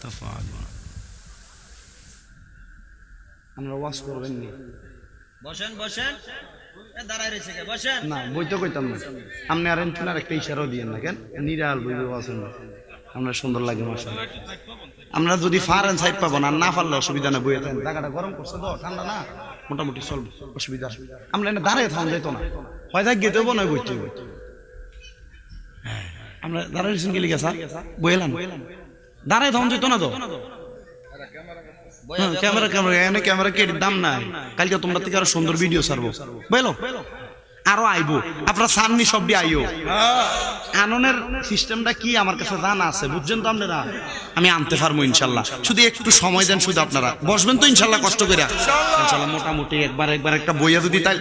تفعلون আমরা ওয়াজ করবেন নি বসেন বসেন এ দাঁড়ায় রয়েছে কে বসেন না বই তো কইতাম না আপনি আর এনটুনার একটা ইশারাও দিয়েন না কেন নিরাল বই বই আছেন না আপনার সুন্দর লাগে মাসা আমরা যদি ফারেন সাইড পাবো না আর না পারলে অসুবিধা না বইয়ে থাকেন জায়গাটা গরম করছে তো ঠান্ডা না মোটামুটি চলবে অসুবিধা আসবে আমরা এনে দাঁড়িয়ে থাকুন যেত না হয় থাক গেতেও নয় বইতে বইতে হ্যাঁ, আমরা দাঁড়াই রিসেন্ট গেলি গেছা বইলাম দাঁড়ায় ধন যেত না তো। হ্যাঁ, ক্যামেরা ক্যামেরা ক্যামেরা কেটে দাম নাই। কালকে তোমরা থেকে আরও সুন্দর ভিডিও সারবো বলো আরও আইবো। আপনার সামনি সবই আইও। আননের সিস্টেমটা কি? আমার কাছে জানা আছে, বুঝছেন তো আপনারা? আমি আনতে পারব ইনশাল্লাহ। শুধু একটু সময় দেন শুধু আপনারা। বসবেন তো ইনশাল্লাহ কষ্ট করে ইনশাল্লাহ মোটামুটি একবার একবার একটা বইয়া যদি তাই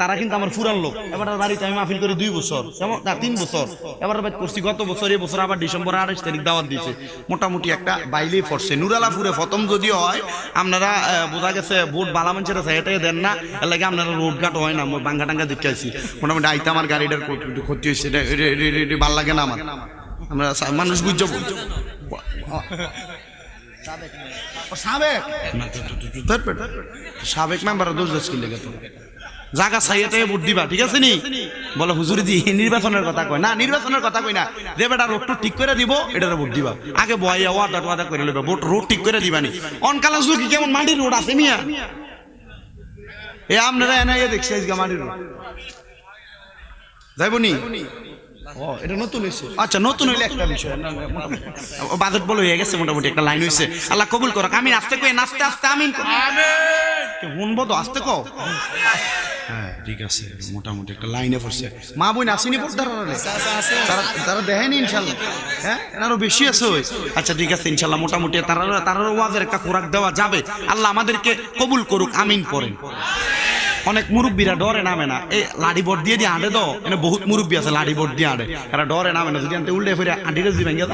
তারা কিন্তু আমার ফুরান লোক। এবার বাড়িতে আমি মাহফিল করি দুই বছর। না, তিন বছর। এবার করছি গত বছর এই বছর আবার ডিসেম্বর আঠাশ তারিখ দাওয়াত দিয়েছে। মোটামুটি একটা বাইলেই পড়ছে। নুরালা ফুরে প্রথম যদিও হয়, আপনারা বোঝা গেছে বোট বালা মানুষের এটাই দেন না। এর লাগে আপনারা রোড ঘাট হয় না বাঙ্গা টাঙ্গা দেখতে মোটামুটি আইতে আমার গাড়িটার একটু ক্ষতি হয়েছে। ভালো লাগে না আমার। আমরা মানুষ বুঝছ সাবেক। সাবেক মেম্বার দোষ দোষ কিনলে গেত জাগা সাইয়াতে ভোট দিবা ঠিক আছে নি? বলে হুজুরি দি নির্বাচনের কথা কয়। না নির্বাচনের কথা কই না। যে বেটা রোডটা ঠিক করে দিব এটার ভোট দিবা। আগে বয়া ওয়াদা ওয়াদা করে লইবা ভোট রোড ঠিক করে দিবা নি। অনকালা কি কেমন মাটির রোড আছে মিয়া? এ আপনারা এনে দেখছি মাটির রোড যাইব নি ও এটা নতুন হয়েছে আচ্ছা নতুন হইলে একটা বিষয়। না, না, মোটামুটি। ও, বাজেট বলে হয়ে গেছে মোটামুটি একটা লাইন হয়েছে আল্লাহ কবুল করো আমি আস্তে কই নাচতে আস্তে আমিন। শুনব তো আস্তে হ্যাঁ ঠিক আছে মোটামুটি একটা লাইনে পড়ছে। মা বোন আসেনি পড়তার তারা তারা দেখেনি ইনশাল্লাহ হ্যাঁ এনারও বেশি আছে ওই। আচ্ছা ঠিক আছে ইনশাল্লাহ মোটামুটি তারা তারা ওয়াজের একটা খোরাক দেওয়া যাবে। আল্লাহ আমাদেরকে কবুল করুক আমিন পড়েন। অনেক মুরব্বীরা ডরে নামে না। এই লাঠি বোর্ড দিয়ে দিয়ে আঁটে তো। এনে বহুত মুরব্বী আছে লাঠি বোর্ড দিয়ে আঁটে এরা ডরে নামে না। যদি আনতে উল্টে ফিরে আঁটিরে দিবেন গিয়ে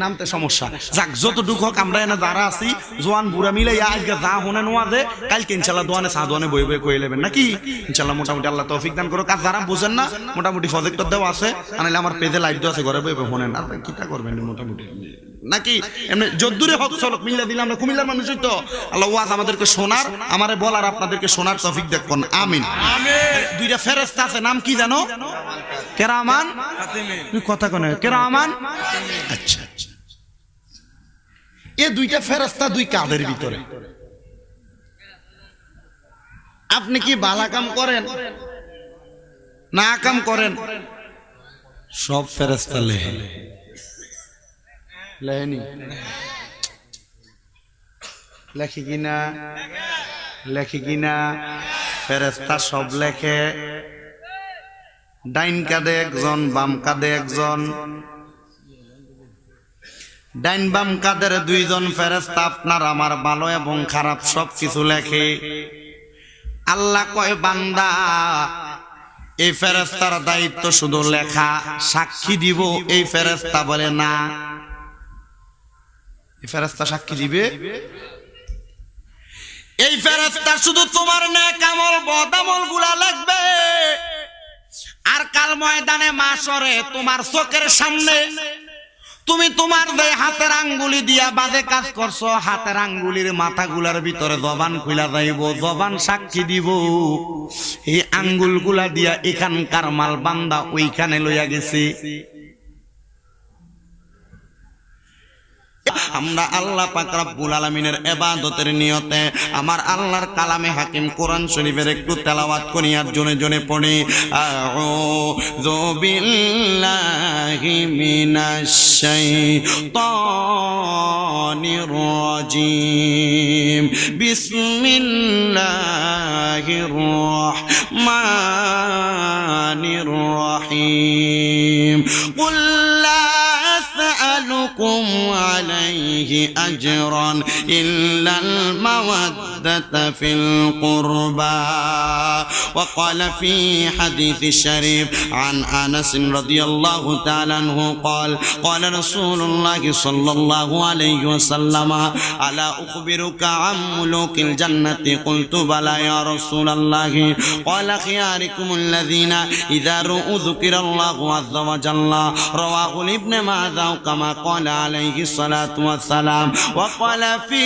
নামতে সমস্যা। যাক, যতটুকু হোক আমরা এনে যারা আছি, জোয়ান বুড়া মিলে আজকে যা হোনে নোয়া দে, কালকে ইনশাল্লাহ দোয়ানে চা দোয়ানে বই বই কয়ে নেবেন নাকি? ইনশাল্লাহ মোটামুটি আল্লাহ তৌফিক দান করো কাজ যারা বোঝেন না, মোটামুটি প্রজেক্টর দেওয়া আছে। আনাইলে আমার পেজে লাইট দেওয়া আছে, ঘরে বই বই হোনেন। আর কিটা করবেন মোটামুটি? নাকি? এমনি যদ্দূরে হক চলক, মিল্লা দিলাম আমরা কুমিল্লার মানুষই তো আল্লাহ ওয়াজ আমাদেরকে শোনার, আমারে বলার আপনাদেরকে শোনার তফিক দেখুন আমিন। দুইটা ফেরেস্তা আছে, নাম কি জানো? কেরামান। কথা কনে কেরামান। আচ্ছা আচ্ছা। এ দুইটা ফেরেস্তা দুই কাদের ভিতরে? আপনি কি বালা কাম করেন? না কাম করেন? সব ফেরেস্তা লেহে। লেহেনি। লেখি কিনা লেখি কিনা ফেরেস্তা সব লেখে। ডাইন কাঁধে একজন, বাম কাঁধে একজন। ডাইন বাম কাদের দুইজন ফেরেস্তা আপনার, আমার ভালো এবং খারাপ সব কিছু লেখে। আল্লাহ কয়, বান্দা, এই ফেরেস্তার দায়িত্ব শুধু লেখা, সাক্ষী দিব, এই ফেরেস্তা বলে না। এই ফেরেস্তা সাক্ষী দিবে? এই ফেরেস্তা শুধু তোমার আমল বদামলগুলা লাগবে। আর কাল ময়দানে মাসরে তোমার চোখের সামনে তুমি তোমার হাতের আঙ্গুলি দিয়া বাদে কাজ করছ, হাতের আঙ্গুলির মাথাগুলার ভিতরে জবান খুলা যাইব, জবান সাক্ষী দিব। এই আঙ্গুলগুলা দিয়া এখানকার মাল বান্দা ওইখানে লইয়া গেছে। আমরা আল্লাহ পাক রব্বুল আলামিনের ইবাদতের নিয়তে আমার আল্লাহর কালামে হাকিম কোরআন শরীফের একটু তেলাওয়াত করি আর জনে জনে পড়ি। আউযু বিল্লাহি মিনাশ শাইতানির রাজিম। বিসমিল্লাহির عليه أجرا إلا المودة في القربى وقال في حديث الشريف عن أنس رضي الله تعالى عنه قال قال رسول الله صلى الله عليه وسلم ألا أخبرك عن ملوك الجنة قلت بلى يا رسول الله قال خياركم الذين إذا رؤوا ذكر الله عز وجل رواه ابن ماذا كما قال قال عليه الصلاة والسلام وقال في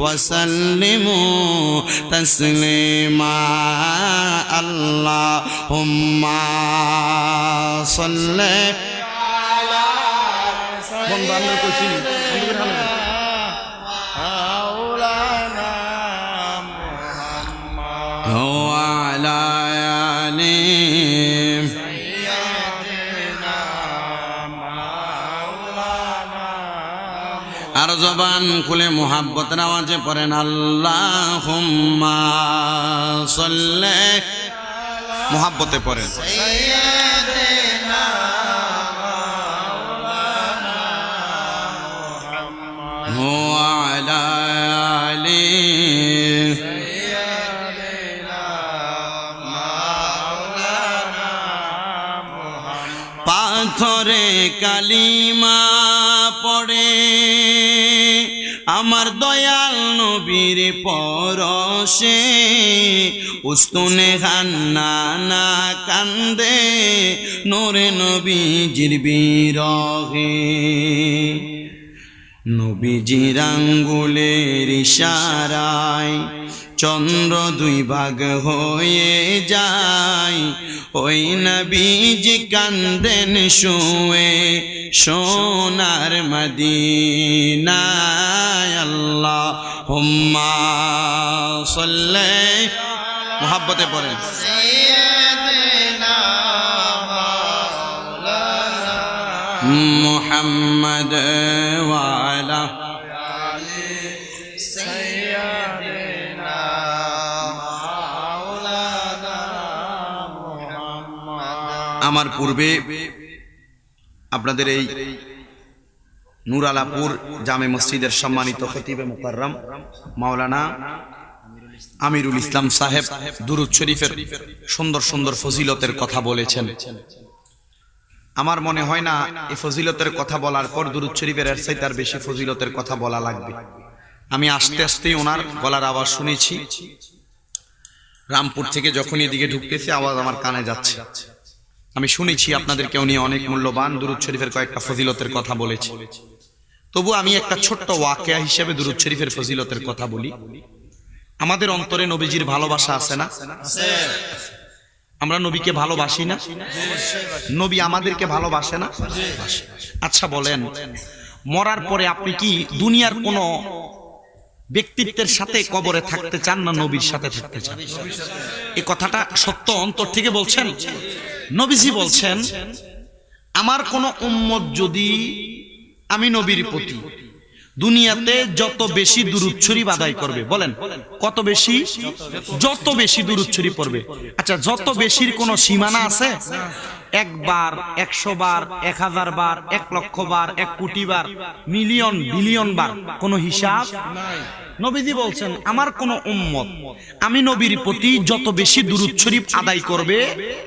وسلموا تسليما اللهم صل على سيدنا জবান খুলে মোহাব্বতের আওয়াজে পড়েন আল্লাহ সল্লে মোহাব্বতে পড়েন। পাথরে কালিমা আমার দয়াল নবীর পরশে উস্তুনে হান্না না কান্দে নোরে নবী জিরবি রহে নবীজির আঙ্গুলের ইশারায় চন্দ্র দুই ভাগ হয়ে যায়। ওই নবীজি কান্দেন শুয়ে সোনার মদিনায় আল্লাহ হুম্মা সল্লে মোহাব্বতে পড়েন। মোহাম্মদ ওয়ালা আমার পূর্বে আপনাদের এই নুরালাপুর জামে মসজিদের সম্মানিত খতিবে মুকাররম, মাওলানা আমিরুল ইসলাম সাহেব দুরুদ শরীফের সুন্দর সুন্দর ফজিলতের কথা বলেছেন। আমার মনে হয় না এই ফজিলতের কথা বলার পর দুরুদ শরীফের এর চাইতে আর বেশি ফজিলতের কথা বলা লাগবে। আমি আস্তে আস্তেই ওনার গলার আওয়াজ শুনেছি। রামপুর থেকে যখন এদিকে ঢুকতেছে, আওয়াজ আমার কানে যাচ্ছে। আমি শুনেছি আপনাদেরকে উনি অনেক মূল্যবান দুরুদ শরীফের কয়েকটা ফজিলতের কথা বলেছি তবু আমি একটা ছোট্ট ওয়াকেয়া হিসেবে দুরুদ শরীফের ফজিলতের কথা বলি। আমাদের অন্তরে নবীজির ভালোবাসা আছে না? আমরা নবীকে ভালোবাসি না? নবী আমাদেরকে ভালোবাসে না? আচ্ছা বলেন, মরার পরে আপনি কি দুনিয়ার কোন ব্যক্তিত্বের সাথে কবরে থাকতে চান না নবীর সাথে থাকতে চান? এই কথাটা সত্য? অন্তর থেকে বলছেন? নবীজি বলছেন, আমার কোন উম্মত যদি আমি নবীর প্রতি দুনিয়াতে যত বেশি দুরুচ্ছরি বাদাই করবে, বলেন, কত বেশি? যত বেশি দুরুচ্ছরি পড়বে। আচ্ছা যত বেশির কোনো সীমানা আছে? একবার, একশো বার, এক হাজার বার, এক লক্ষ বার, এক কোটি বার, মিলিয়ন, বিলিয়ন বার, কোনো হিসাব? নবীজি বলছেন, আমার কোন উম্মত, আমি নবীর প্রতি যত বেশি দুরুদ শরীফ আদায় করবে,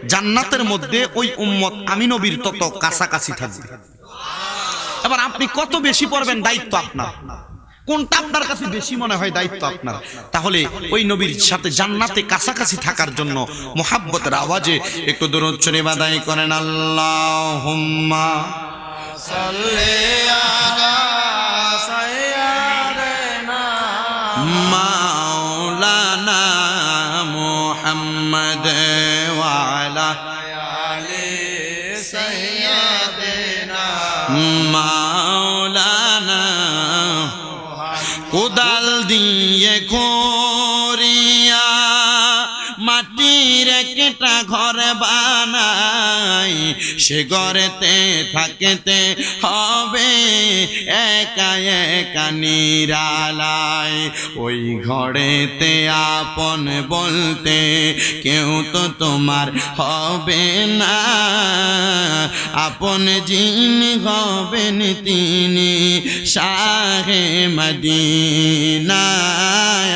জান্নাতের মধ্যে ওই উম্মত আমি নবীর তত কাছাকাছি থাকবে। এবার আপনি কত বেশি পড়বেন দায়িত্ব আপনার? কোনটা আপনার কাছে বেশি মনে হয় দায়িত্ব আপনার? তাহলে ওই নবীর সাথে জান্নাতে কাছাকাছি থাকার জন্য মোহাব্বতের আওয়াজে একটু দূরচ্ছনে বাদাই করেন। আল্লাহ মাওলানা মোহাম্মদ ওয়ালা মাটির একটা ঘর বানাই, সে ঘরেতে থাকেতে হবে একা একা নিরালায়। ওই ঘরেতে আপন বলতে কেউ তো তোমার হবে না। আপন যিনি হবেন তিনি শাহে মদিনা।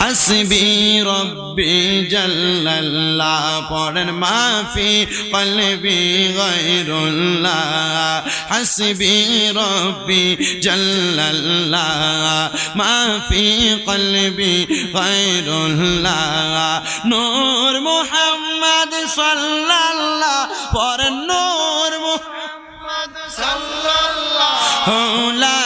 হাসবি রব্বি জাল্লাল্লাহ পড়েন মাফি কলবি গায়রুল্লাহ। হাসবি রব্বি জাল্লাল্লাহ, মাফি কলবি গায়রুল্লাহ। নূর মুহাম্মদ সাল্লাল্লাহ পড়েন নূর মুহাম্মদ সাল্লাল্লাহ। লা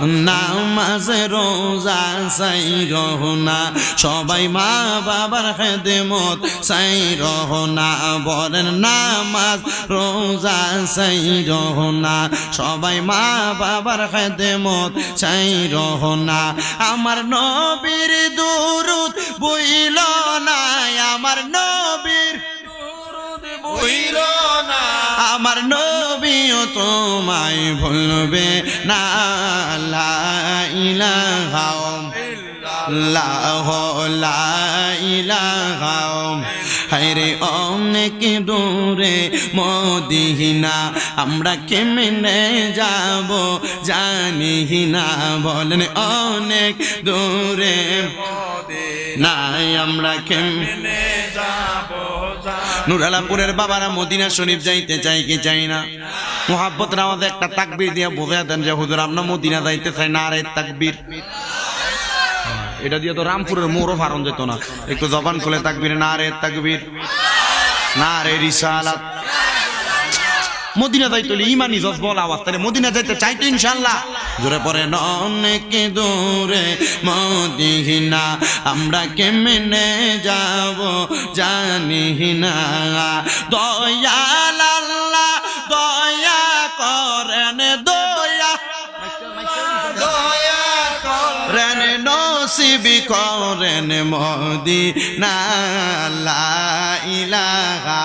নামাজ, রোজা সাই রহনা সবাই মা বাবার খেদমত সাই রহনা বলেন নামাজ, রোজা সাই রহনা সবাই মা বাবার খেদমত সাই রহনা আমার নবীর দুরুদ বইল না আমার নবীর দুরুদ বইল না আমার নবীও তোমায় ভুলবে না, লা ইলাহা লাহ অনেক দূরে মদিনা, আমরা কেমনে যাব জানি না, বলেন অনেক দূরে নাই আমরা কেমনে নুরালাপুরের বাবারা মদিনা শরীফ যাইতে চাই কি চাই না? মোহাব্বত নামাজ একটা তাকবির দিয়ে বোঝা দেন যে, হুজুর, আমরা মদিনা যাইতে চাই না, আরে তাকবির। এটা দিয়ে তো রামপুরের মোরও ফারণ যেত না। একটু জবান খুলে তাকবির, না রে তাকবির। না রে রিসালাত। মদিনা যাইতে হলে ইমানি জজবল আওয়াজ। তাহলে মদিনা যাইতে চাইতো ইনশাল্লাহ জোরে পরে অনেক দূরে মদিনা, আমরা কেমনে যাব জানি না। দয়াল দয়া করেন দয়া করেন, নসিবি করেন মোদি না লা ইলাহা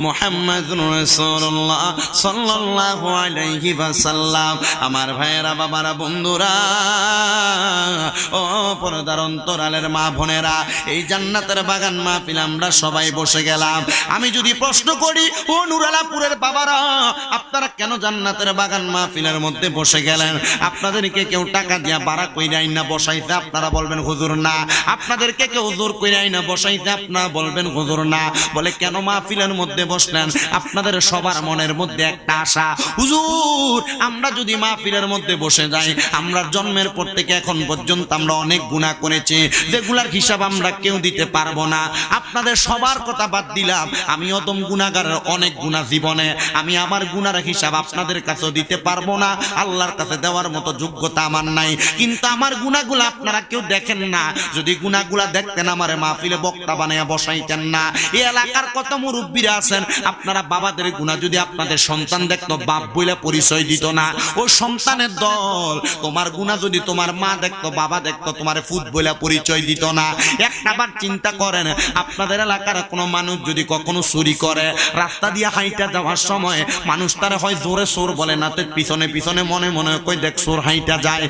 মুহাম্মাদুর রাসূলুল্লাহ সাল্লাল্লাহু আলাইহি ওয়াসাল্লাম। আমার ভাইয়েরা, বাবারা, বন্ধুরা, ও পর্দার অন্তরালের মা বোনেরা, এই জান্নাতের বাগান মাহফিল আমরা সবাই বসে গেলাম। আমি যদি প্রশ্ন করি, ও নুরালাপুরের বাবারা, আপনারা কেন জান্নাতের বাগান মাহফিলের মধ্যে বসে গেলেন? আপনাদেরকে কেউ টাকা দিয়া বাড়া কইরাই না বসাইতে আপনারা বলবেন, হুজুর, না। আপনাদেরকে কেউ জোর কইরাই না বসাইতে আপনারা বলবেন, হুজুর, না। বলে, কেন মাহফিলের মধ্যে বসলেন। আপনাদের সবার মনের মধ্যে একটা আশা, হুজুর, আমরা যদি মাহফিলের মধ্যে বসে যাই, আমরা জন্মের পর থেকে এখন পর্যন্ত আমরা অনেক গুণা করেছি, যেগুলার হিসাব আমরা কেউ দিতে পারব না। আপনাদের সবার কথা বাদ দিলাম, আমি অদম গুণাগারের অনেক গুণা জীবনে, আমি আমার গুণার হিসাব আপনাদের কাছেও দিতে পারব না। আল্লাহর কাছে দেওয়ার মতো যোগ্যতা আমার নাই। কিন্তু আমার গুণাগুলো আপনারা কেউ দেখেন না। যদি গুণাগুলা দেখতেন, আমার মাহফিলে বক্তা বানাইয়া বসাইতেন না। এই এলাকার কত মুরব্বীরা আছেন, আপনারা বাবাদের গুণা যদি আপনাদের সন্তান দেখতো, বাপ বইলে পরিচয় দিত না। ও সন্তানের দল, তোমার গুণা যদি তোমার মা দেখতো, বাবা দেখতো, তোমার ফুট বইলে পরিচয় দিত না। একটাবার চিন্তা করেন, আপনাদের এলাকার কোনো মানুষ যদি কখনো চুরি করে, রাস্তা দিয়ে হাইটা যাওয়ার সময় মানুষ তারা হয় জোরে চোর বলে না, তো পিছনে পিছনে মনে মনে কই দেখ চোর হাইটা যায়।